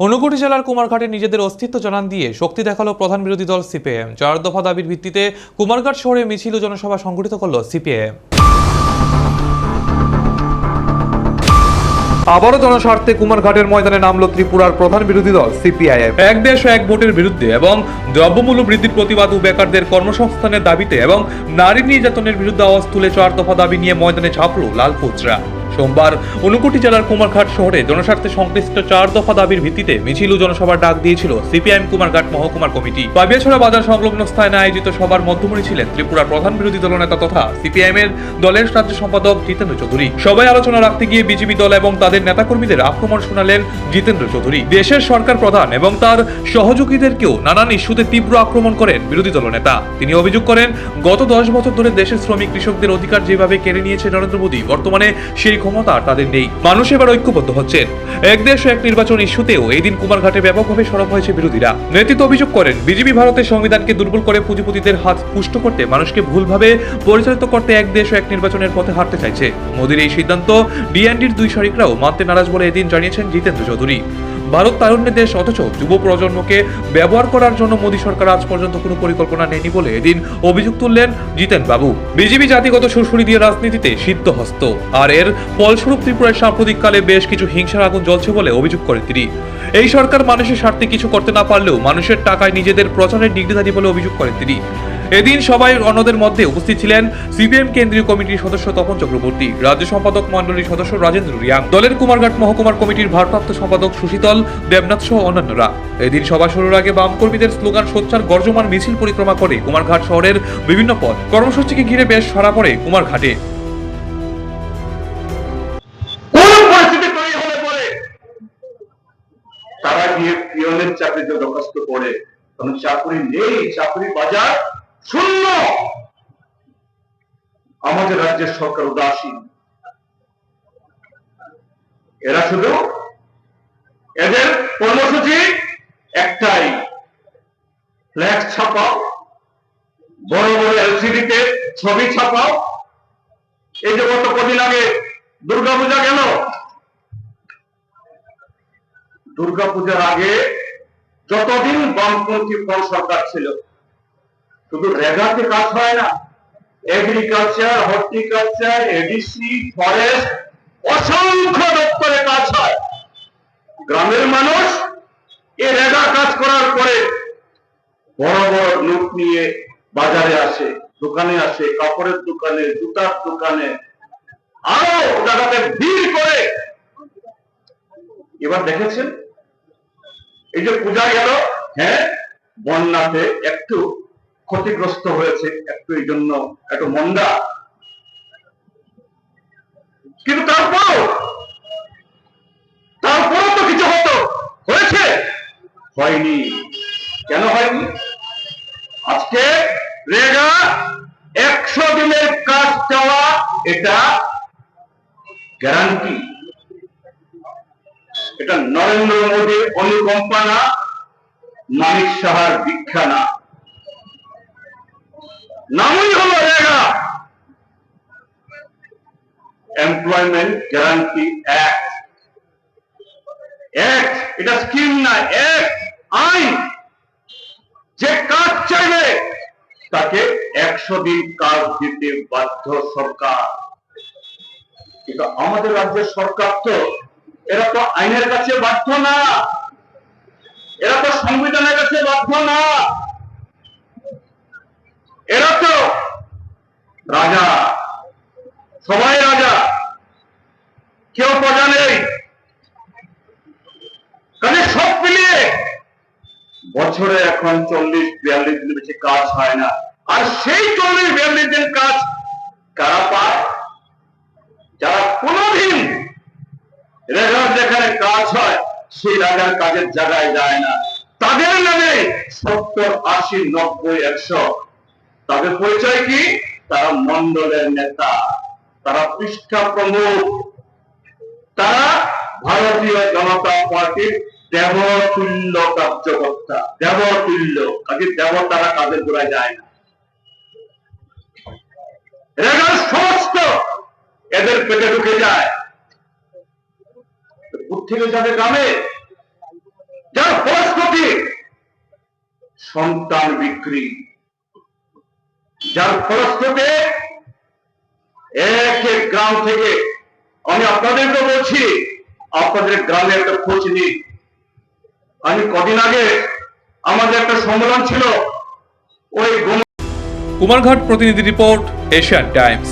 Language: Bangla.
ঊনকোটি জেলার কুমারঘাটে নিজেদের অস্তিত্ব জানান দিয়ে শক্তি দেখাল প্রধান বিরোধী দল সিপিএম চার দফা দাবির ভিত্তিতে কুমারঘাট শহরে মিছিল ও জনসভা সংগঠিত করল সিপিএম আবারও জনস্বার্থে কুমারঘাটের ময়দানে নামলো ত্রিপুরার প্রধান বিরোধী দল সিপিআইএম। এক দেশ এক ভোটের বিরুদ্ধে এবং দ্রব্যমূল্য বৃদ্ধির প্রতিবাদ ও বেকারদের কর্মসংস্থানের দাবিতে এবং নারী নির্যাতনের বিরুদ্ধে আওয়াজ তুলে চার দফা দাবি নিয়ে ময়দানে ঝাঁপল লাল ফুচরা সোমবার ঊনকোটি জেলার কুমারঘাট শহরে জনস্বার্থে সংশ্লিষ্ট চার দফা দাবির ভিত্তিতে মিছিল ও জনসভার ডাক দিয়েছিল সিপিআইএম কুমারঘাট মহকুমার কমিটি। পাবিয়াছড়া বাজার সংলগ্ন স্থানে আয়োজিত সভার মধ্যমণি ছিলেন ত্রিপুরার প্রধান বিরোধী দলনেতা তথা সিপিআইএম এর দলের রাজ্য সম্পাদক জিতেন্দ্র চৌধুরী। সবাই আলোচনা রাখতে গিয়ে বিজেপি দল এবং তাদের নেতাকর্মীদের আক্রমণ শোনালেন জিতেন্দ্র চৌধুরী। দেশের সরকার প্রধান এবং তার সহযোগীদেরকেও নানান ইস্যুতে তীব্র আক্রমণ করেন বিরোধী দলনেতা তিনি অভিযোগ করেন, গত দশ বছর ধরে দেশের শ্রমিক কৃষকদের অধিকার যেভাবে কেড়ে নিয়েছে নরেন্দ্র মোদী, বর্তমানে সেই ক্ষমতা আর তাদের নেই। মানুষ এবার ঐক্যবদ্ধ হচ্ছেন। এক দেশ এক নির্বাচন ইস্যুতেও এই দিন কুমারঘাটে ব্যাপকভাবে সরব হয়েছে বিরোধীরা। নেতৃত্ব অভিযোগ করেন, বিজেপি ভারতের সংবিধানকে দুর্বল করে পুঁজিপতিদের হাত পুষ্ট করতে মানুষকে ভুলভাবে পরিচালিত করতে এক দেশ এক নির্বাচনের পথে হাঁটতে চাইছে। মোদীর এই সিদ্ধান্ত ডিএনডির দুই শরিকরাও মানতে নারাজ বলে এদিন জানিয়েছেন জিতেন্দ্র চৌধুরী। ভারত তারুণ্যের দেশ, অথচ যুব প্রজন্মকে ব্যবহার করার জন্য মোদী সরকার আজ পর্যন্ত কোনো পরিকল্পনা নেয়নি বলে এদিন অভিযোগ তুললেন জিতেন বাবু। বিজেপি জাতিগত সুরসুরি দিয়ে রাজনীতিতে সিদ্ধহস্ত। আর এর ফলস্বরূপ ত্রিপুরায় সাম্প্রতিককালে বেশ কিছু হিংসার আগুন জ্বলছে বলে অভিযোগ করেন তিনি। এই সরকার মানুষের স্বার্থে কিছু করতে না পারলেও মানুষের টাকায় নিজেদের প্রচারের ডিগ্রিধারী বলে অভিযোগ করেন তিনি। এদিন সবাই অন্যদের মধ্যে উপস্থিত ছিলেন সিপিএম কেন্দ্রীয় কমিটির সদস্য তপন চক্রবর্তী, রাজ্য সম্পাদক মন্ডলীর সদস্য রাজেন্দ্র রিয়াং, দলের কুমারঘাট মহকুমার কমিটির ভারপ্রাপ্ত সম্পাদক সুশীতল দেবনাথ সহ অন্যান্যরা। এদিন সভা শুরুর আগে বাম কর্মীদের স্লোগান, সোচ্চার, গর্জমান মিছিল পরিক্রমা করে কুমারঘাট শহরের বিভিন্ন পথ। কর্মসূচিকে ঘিরে বেশ সারা পড়ে কুমারঘাটে। তারা গিয়ে পিয়নের চাকরিতে দরখাস্ত করে। কারণ চাকরি নেই, চাকরি বাজার। শূন্য। আমাদের রাজ্যের সরকার উদাসীন। এরা শুধু এদের কর্মসূচি একটাই ফ্ল্যাক্স ছাপাও, বড় বড় এলসিডিতে ছবি ছাপাও। এই যে গত কদিন আগে দুর্গাপূজা গেল, দুর্গাপূজার আগে যতদিন বামপন্থী ফল সরকার ছিল শুধু রেগাতে কাজ হয় না এগ্রিকালচার হর্টিকালচার এডিসি ফরেস্ট অসংখ্য দপ্তরে কাজ হয়। গ্রামের মানুষ এই রেগা কাজ করার পরে বড় বড় নোট নিয়ে বাজারে আসে, দোকানে আসে, কাপড়ের দোকানে, জুতার দোকানে, আরও জায়গাতে ভিড় করে। এবার দেখেছেন? এই যে পূজা গেল হ্যাঁ বন্যাতে একটু ক্ষতিগ্রস্ত হয়েছে একটু এই জন্য, একটু মন্দা। কিন্তু তারপর তারপরও তো কিছু হতো, হয়েছে। হয়নি। কেন হয়নি? আজকে রেগা একশো দিনের কাজ চাওয়া, এটা গ্যারান্টি এটা নরেন্দ্র মোদীর অনুকম্পা না, মানিক সাহার দীক্ষা না। নামই হলো REGA. Employment guarantee act act এটা স্কিম না অ্যাক্ট আইন। যে কাজ চাইবে, তাকে একশো দিন কাজ দিতে বাধ্য সরকার। কিন্তু আমাদের রাজ্যের সরকার তো, এরা তো আইনের কাছে বাধ্য না। এরা তো সংবিধানের কাছে বাধ্য না। এরা তো রাজা, সবাই রাজা। কেউ প্রজা নেই। কাজে সব মিলিয়ে বছরে এখন চল্লিশ, বিয়াল্লিশ দিন বেশি কাজ হয় না। আর সেই চল্লিশ, বিয়াল্লিশ দিন কাজ কারা পায়? যারা কোনোদিন রেগার যেখানে কাজ হয়, সেই রাজার কাজের জায়গায় যায় না। তাদের নামে সত্তর, আশি, নব্বই, একশো তাদের পরিচয় কি? তারা মন্ডলের নেতা, তারা পৃষ্ঠা প্রমুখ। তারা ভারতীয় জনতা পার্টির দেবতুল্য কার্যকর্তা। দেবতুল্য। কাজে দেবতারা কাজের গোড়ায় যায় না। সমস্ত এদের পেটে ঢুকে যায়। থেকে যাবে গ্রামে সন্তান বিক্রি। যার ফলশ্রুতে এক এক গ্রাম থেকে, আমি আপনাদেরকে বলছি, আপনাদের গ্রামে একটা খোঁজ নিই আমি কদিন আগে আমাদের একটা সম্মেলন ছিল, ওই কুমারঘাট প্রতিনিধি রিপোর্ট, এশিয়ান টাইমস।